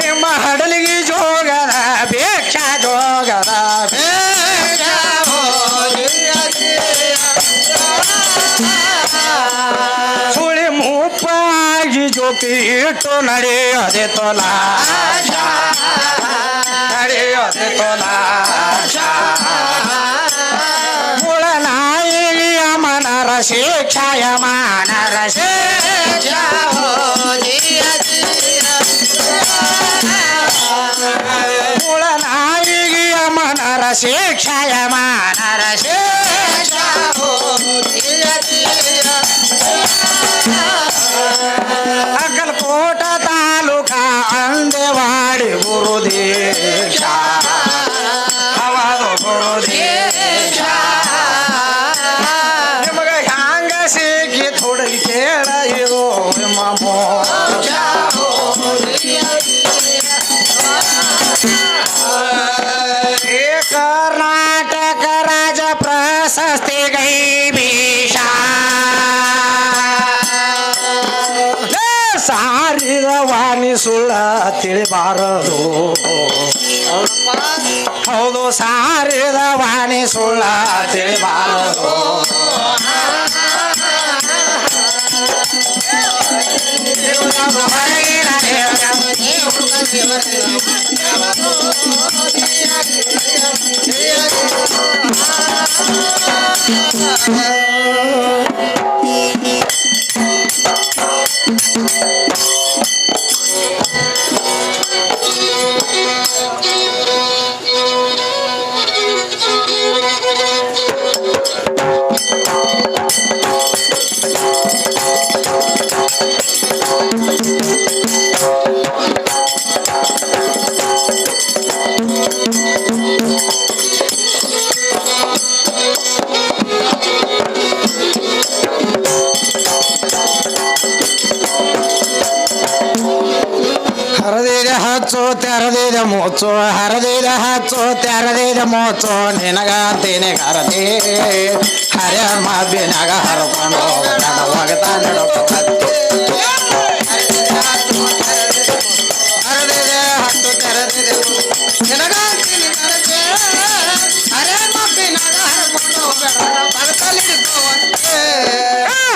ನಿಮ್ಮ ಹಡಲಿಗೆ ಜೋಗದ ಭಿಕ್ಷ ಜೋಗದ. ಸುಳಿ ಮುಪ್ಪಾಗಿ ಜೋಕಿ ಇಟ್ಟು ನಡೆಯೋದೆ ತೊಲಾಶ ನಡೆಯೋದೆ ತೊಲಾಶ ಮನರ ಶಿಕ್ಷಾಯ ಮಾನರ ಶಿಕ್ಷ ಮುಳನಾಯಿಯ ಮನರ ಶಿಕ್ಷಾಯ ಮಾನರ ಶಿಕ್ಷ ತಿಳಿಬಾರದು ಹೌದು ಸಾರಿದ ವಾಣಿ ಸುಳ್ಳ ತಿಳಿಬಾರದು. ಹರದಿದ ಮುಚ್ಚು ಹರದಿದ ಹಚ್ಚು ತೆರದಿದ ಮುಚ್ಚು ನಿನಗಂತೀನಿ ಕರದಿ ಹರ ಮಾಬಿನಾಗ ಹರ್ಕೊಂಡು ಹೋಗ್ತಾ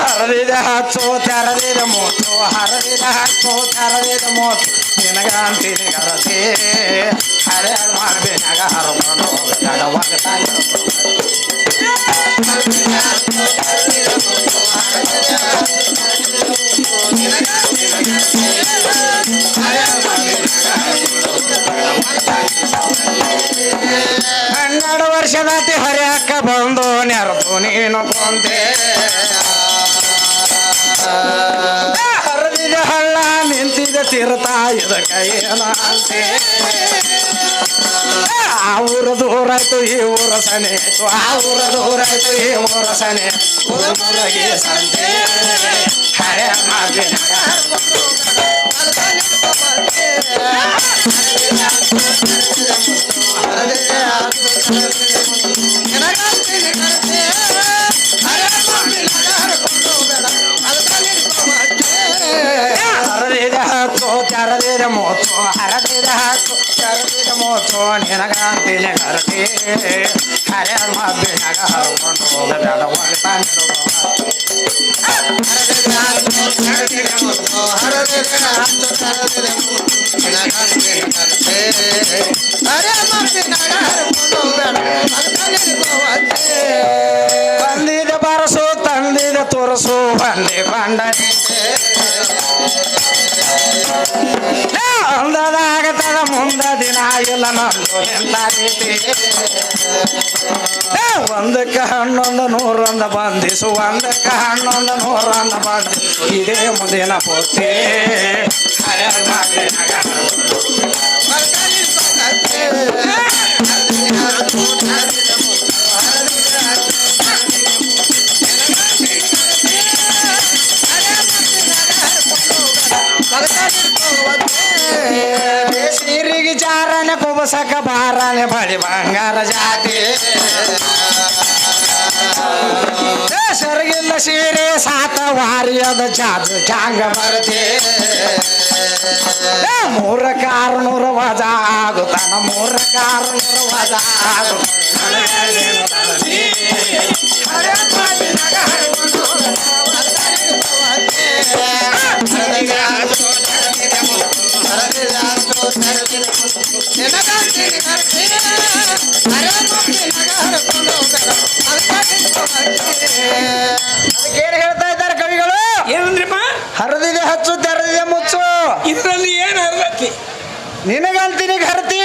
ಹರದಿದ ಹಚ್ಚೋ ತೆರದಿದ ಹರದಿದ ಮೋತ್ ಅರೆ ಕರದಿ ಹರ ಮಾಬಿನಾಗ ಹರ್ಕೊಂಡು ಹನ್ನೆರಡು ವರ್ಷ ದಾಟಿ ಹರಿಯಕ್ಕ ಬಂದು ನೆರತು ನೀನು ಕೊಂತೆ ಇದಕ್ಕ ಏನಂತೆ ಆ ಊರ ದೂರ ಆಯ್ತು ಈ ಊರ ಸನೆ. ಆ ಊರ ದೂರ ಆಯ್ತು ಈ ಊರ ಸನೆ. ಊರಿಗೆ ಸಂತೆ. ಹರೆ ಮಾದಿನ ಹರದಿದ ಮೂತು ನಿನಗಂತೀನಿ ಕರದಿ ಹರೆ ಮಬ್ಬಿನಾಗ ಹರ್ಕೊಂಡು ಹೋಗಬೇಡ ಹೋಗ್ತಾ ಬಂದಿದ ಒಂದಕ್ಕ ಹನ್ನೊಂದು ನೂರೊಂದು ಬಂದಿಸು ಒಂದಕ್ಕ ಹನ್ನೊಂದು ನೂರೊಂದು ಬಂದಿಸು ಇದೇ ಮುಂದಿನ ಪೋತಿ ಹರ ಕುಬಸಕ ಬಾರನೆ ಬಳಿ ಬಂಗಾರ ಜಾತಿ. ಸರಿಗಿಲ್ಲ ಸೀರೆ ಸಾತ ವಾರಿಯದ ಜಾದು ಜಾಂಗ ಬರದೆ ಏ, ಮೂರ ಕಾರುನೂರ ವಜ ಆಗುತ್ತಾನ ಮೂರ ಕಾರುನೂರ ವಜ ಆಗುತ್ತಾನ ಅದಕ್ಕೇನು ಹೇಳ್ತಾ ಇದ್ದಾರೆ ಕವಿಗಳು? ಏನಂದ್ರಿಪ್ಪ? ಹರಿದಿದೆ ಹಚ್ಚು ತೆರೆದಿದೆ ಮುಚ್ಚು. ಇದರಲ್ಲಿ ಏನು ಅರ್ಲತ್ತಿ ನಿನಗಂತೀನಿ ಹರ್ತಿ.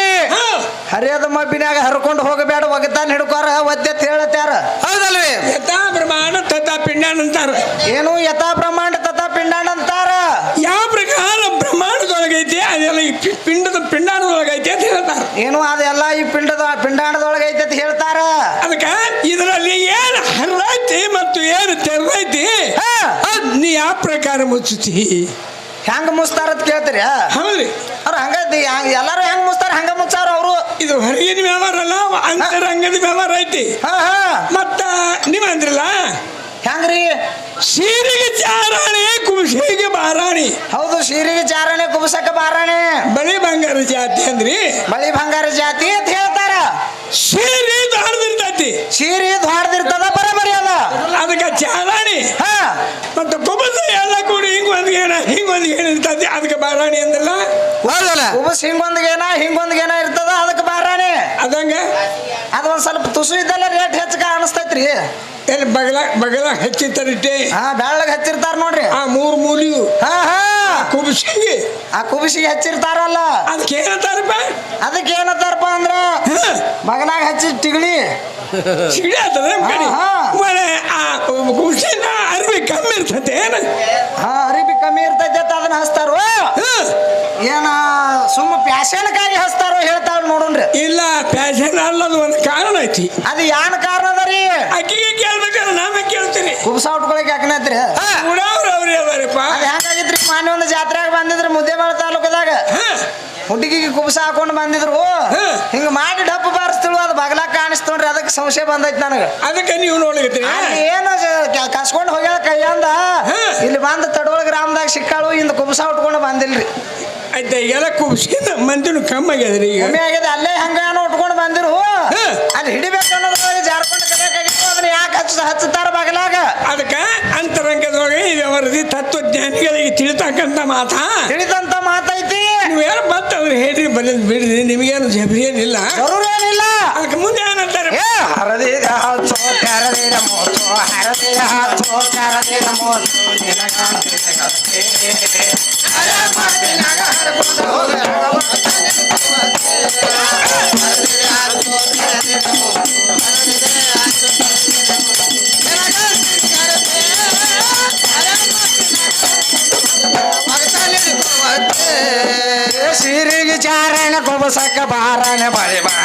ಹರಿಯದ ಮಬ್ಬಿನಾಗ ಹರ್ಕೊಂಡು ಹೋಗಬೇಡ ಒಗತಾನ ಹಿಡ್ಕೋರ ಒದ್ದೆ ಹೇಳತ್ಯಾರ. ಹೌದಲ್ವೇ? ಯಥಾ ಪ್ರಮಾಣ ತಥಾ ಪಿಂಡಾನ ಅಂತಾರ. ಏನು ಯಥಾ ಪ್ರಮಾಣ ತಥಾ ಪಿಂಡಾಣ ಅಂತಾರ ಯಾವ ಪ್ರಕಾರ ಬ್ರಹ್ಮಾಂಡದೊಳಗೈತಿ ಅದೆಲ್ಲ ಈ ಪಿ- ಪಿಂಡದ ಪಿಂಡಾಣದೊಳಗೈತಿ ಅಂತ ಹೇಳ್ತಾರ ಏನು ಅದೆಲ್ಲ ಈ ಪಿಂಡದ ಪಿಂಡಾಣದೊಳಗೆ ಐತೆ ಅಂತ ಹೇಳ್ತಾರ? ಅದಕ್ಕೆ ಇದರಲ್ಲಿ ಏನು ಹರೈತಿ ಮತ್ತು ಏನು ತೆರದೈತಿ. ಅದ್ ನೀ ಯಾವ ಪ್ರಕಾರ ಮುಚ್ಚುತ್ತಿ ಹೆಂಗ ಮುಚ್ತಾರ ಅಂತ ಕೇಳ್ತೀರಿ? ಹೌದ್ರಿ. ಅವ್ರು ಹಂಗ್ ಎಲ್ಲಾರು ಹೆಂಗ್ ಮುಚ್ತಾರ ಹಂಗ ಮುಚ್ಚಾರ ಅವರು? ಇದು ಹೊರಗಿನ ವ್ಯವಹಾರ ಅಲ್ಲ ಅಂತರಂಗದ ವ್ಯವಹಾರ ಐತಿ. ಹಾ ಹಾ. ಮತ್ತ ನೀವ್ ಅಂದ್ರಲ್ಲ? ಹೆಂಗ್ರಿ? ಸೀರೆಗೆ ಚಾರಾಣಿ ಕುಶಿಗೆ ಬಾರಾಣಿ ಹೌದು ಸೀರಿಗೆ ಚಾರಾಣೆ ಕುಬಸಕ ಬಾರಾಣಿ ಬಳಿ ಬಂಗಾರ ಜಾತಿ ಅಂದ್ರಿ? ಬಳಿ ಬಂಗಾರ ಜಾತಿ ಅಂತ ಹೇಳ್ತಾರ. ಸೀರೆ ದಾಡ್ದಿರ್ತೈತಿ ಶೀರಿ ದ್ವಾಡ್ದಿರ್ತದ ಬರಬರಿ ಅದ. ಅದಕ್ಕೆ ಚಾರಾಣಿ. ಹಾ. ಮತ್ತು ಕುಬಸ ಎಲ್ಲ ಕೂಡಿ ಹಿಂಗ್ ಒಂದ್ ಗೇಣ ಹಿಂಗ್ ಒಂದ್ ಗೇಣ ಇರ್ತೈತಿ ಅದಕ್ಕೆ ಬಾರಾಣಿ ಅಂದ್ರಲ್ಲ ಕುಬಸ್ ಹಿಂಗೊಂದ್ಗೇನ ಹಿಂಗೊಂದ್ಗೇನ ಇರ್ತದ ಅದಕ್ಕೆ ಬಾರಾಣಿ ಅದಂಗ? ಅದ ಒಂದ್ ಸ್ವಲ್ಪ ತುಸು ಇದ್ದಲ್ಲ ರೇಟ್ ಹೆಚ್ಚು ಕಾಣಿಸ್ತೈತ್ರಿ ಎಲ್ಲಿ ಬಗಲ ಬಗಲ ಹಚ್ಚಿತ್ತರಿಟ್ಟೆ ಹಾ ಬೆಳ್ಳಗೆ ಹಚ್ಚಿರ್ತಾರ ನೋಡ್ರಿ. ಆ ಮೂರು ಮೂಲಿಯು. ಹಾ ಹಾ. ಕುಬಸಿಗೆ. ಆ ಕುಬಿಸಿಗೆ ಹಚ್ಚಿರ್ತಾರಲ್ಲ. ಅದಕ್ಕೆ ಏನಂತಾರಪ್ಪ ಅದಕ್ಕೆ ಏನತಾರಪ್ಪ ಅಂದ್ರ? ಬಗಲಾಗ ಹಚ್ಚಿ ಸಿಗಡಿ ಆಗ್ತದೆ ಕಡೆ? ಹಾ, ಆ ಕುಬಸಿನ ಅರಿವಿ ಕಮ್ಮಿ ಇರ್ತೈತೆ ಏನು? ಹಾ ಅರಿವಿ ಕಮ್ಮಿ ಇರ್ತೈತೆ ಅಂತ ಅದನ್ನ ಹಚ್ತಾರೋ? ಏನ ಸುಮ್ಮ ಪ್ಯಾಶನ್ಕಾಗಿ ಹಚ್ತಾರೋ ಹೇಳ್ತಾವ ನೋಡೋಣ್ರಿ ಇಲ್ಲ ಪ್ಯಾಷನ್ ಅಲ್ಲ ಒಂದು ಕಾರಣ ಐತಿ. ಅದು ಯಾನ್ ಕಾರಣ ಅದ ರೀ? ಅಕ್ಕಿಗೆ ಕೇಳ್ಬೇಕಾದ್ರೆ ನಾವೇ ಕೇಳ್ತೀರಿ ಕುಬ್ಸ ಉಟ್ಕೊಳಕ್ ಯಾಕನೈತ್ರಿ ಉಡವ್ರು ಅವ್ರಿ ಅದು ಹೆಂಗಾಗಿತ್ರಿ ಮಾನ್ಯ ಒಂದು ಜಾತ್ರೆಗೆ ಬಂದಿದ್ರು ಮುದ್ದೇಬಾಳ ತಾಲೂಕದಾಗ. ಹುಡುಗಿಗೆ ಕುಬ್ಸ ಹಾಕೊಂಡು ಬಂದಿದ್ರು. ಹಿಂಗ ಮಾಡಿ ಡಬ್ಬು ಬಾರಿಸ್ತಿಳು ಅದು ಬಗಲಾಗ ಕಾಣಿಸ್ತೋಣ್ರಿ ಅದಕ್ಕೆ ಸಂಶಯ ಬಂದೈತಿ ನನಗೆ. ಅದಕ್ಕೆ ನೀವು ನೋಡ್ಲಿಕ್ಕೆ ಏನು ಕಸ್ಕೊಂಡು ಹೋಗ್ಯಾಳ ಕೈಯಂದ. ಇಲ್ಲಿ ಬಂದು ತಡೋಳ ಗ್ರಾಮದಾಗ ಸಿಕ್ಕಾಳು ಇಂದ ಕುಬ್ಸ ಉಟ್ಕೊಂಡು ಬಂದಿಲ್ರಿ. ಆಯ್ತಾ ಎಲ್ಲ ಮಂದಿನ ಮಂದಿನು ಕಮ್ಮಿ ಆಗ್ಯದ್ರಿ ಈಗ. ಕಮ್ಮಿ ಆಗ್ಯದ ಅಲ್ಲೇ ಹಂಗ ಉಟ್ಕೊಂಡು ಬಂದಿರು. ಅಲ್ಲಿ ಹಿಡಿಬೇಕು ಅನ್ನೋದ್ರೊಳಗೆ ಜಾರ್ಕೊಂಡು ಕಡೆಯಾಗಿತ್ತು ಅದನ್ನ ಯಾಕೆ ಹಚ್ಚ ಹಚ್ಚುತ್ತಾರ ಬಗಲಾಗ? ಅದಕ್ಕೆ ಅಂತರಂಗದೊಳಗೆ ವರದಿ ತತ್ವಜ್ಞಾನಿಗಳಿಗೆ ತಿಳಿತಕ್ಕಂಥ ಮಾತಾ. ತಿಳಿದಂತ ಮಾತೈತಿ. ನೀವೇನು ಬಂತಂದ್ರೆ ಹೇಳ್ರಿ ಬಲ್ಲಿ ಬಿಡ್ರಿ ನಿಮಗೇನು ಜಬರಿ ಏನಿಲ್ಲ. ಜರೂರ್ ಏನಿಲ್ಲ ಅದಕ್ಕೆ ಮುಂದೆ ಏನಂತಾರೆ ಏ ಹರದಿದ ಹಚ್ಚೋ ತೆರದಿದ ಮೋಚೋ ಹರದಿದ ಹಚ್ಚೋ ತೆರದಿದ ಮೋಚೋ ನಿನಗಾಂತಿ ಜಗತ್ತೆ. ಹರ ಮದ್ದಿನಾಗ ಹರ್ಕೊಂಡು ಹೋಗ. ಏ ಸಿರಿಗೆ ಚಾರಣ ಕೊಬಸಕ್ಕ ಬಾರಣ ಬಳಿ ಬಂಗಾರ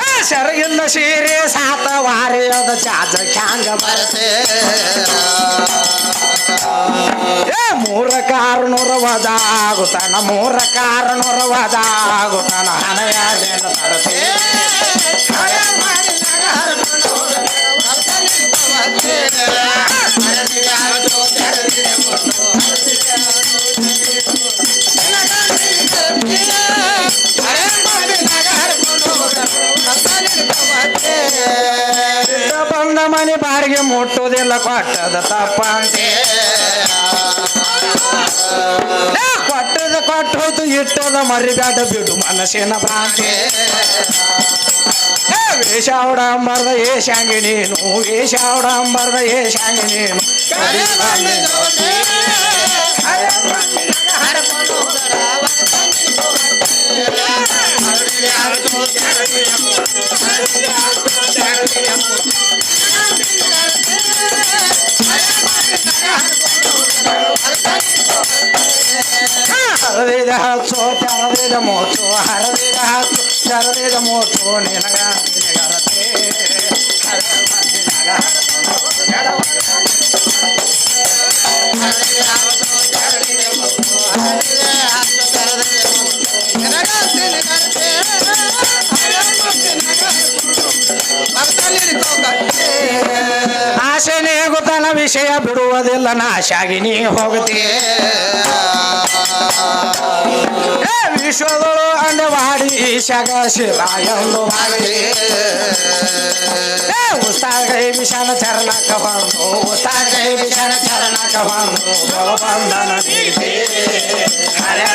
ಆ ಸೆರಗಿಲ್ಲ ಸೀರೆ ಸಾತ ವಾರಿಯದ ಚಾಜ ಚಾಂಗ ಬರತೆ ಏ, ಮೂರ ಕಾರುನೂರ ವದ ಆಗುತ್ತಾನ ಮೂರ ಕಾರುನೂರ ವದ ಆಗುತ್ತಾನ ಹಣ ಯಾರೇನು ತರತೆ ಬಂದ ಮನೆ ಬಾಡಿಗೆ ಮುಟ್ಟೋದಿಲ್ಲ ಕೊಟ್ಟದ ತಪ್ಪಂತೆ ಏ, ಕೊಟ್ಟದ ಕೊಟ್ಟೋದು ಇಟ್ಟದ ಮರಿಬೇಡ ಬಿಡು ಮನಸ್ಸಿನ ಭ್ರಾಂತಿ. ಏ, ವೇಷಾವಡಂಬರದ ಏಷಾಂಗಿ ನೀನು ವೇಷಾವಡಂಬರದ ಏಷಾಂಗಿ ನೀನು. ಹರದಿದ ಹಚ್ಚು ತೆರದಿದ ಮೋಚು ಹರದಿದ ಹಚ್ಚು ತೆರದಿದ ಮೋಚು ನಿನಗ ನಿನಗರತೆ ಹರ ಮಂದಿನಗ ಬಿಡುವುದಿಲ್ಲ ನಾಶಾಗಿ ನೀ ಹೋಗತಿ ಏ ವಿಶ್ವದಳು ಅಂದವಾಡಿ ಈಶಾಗ ಶಿರ ಎಂದು ಮಾಡಿ. ಏ ಉಸ್ತಾಗೈ ವಿಷಾನ ಚರಣಕ ಬಂದು ಉಸ್ತಾಗೈ ವಿಷಾನ ಚರಣಕ ಬಂದು ಬಂಧನ ಹರೇ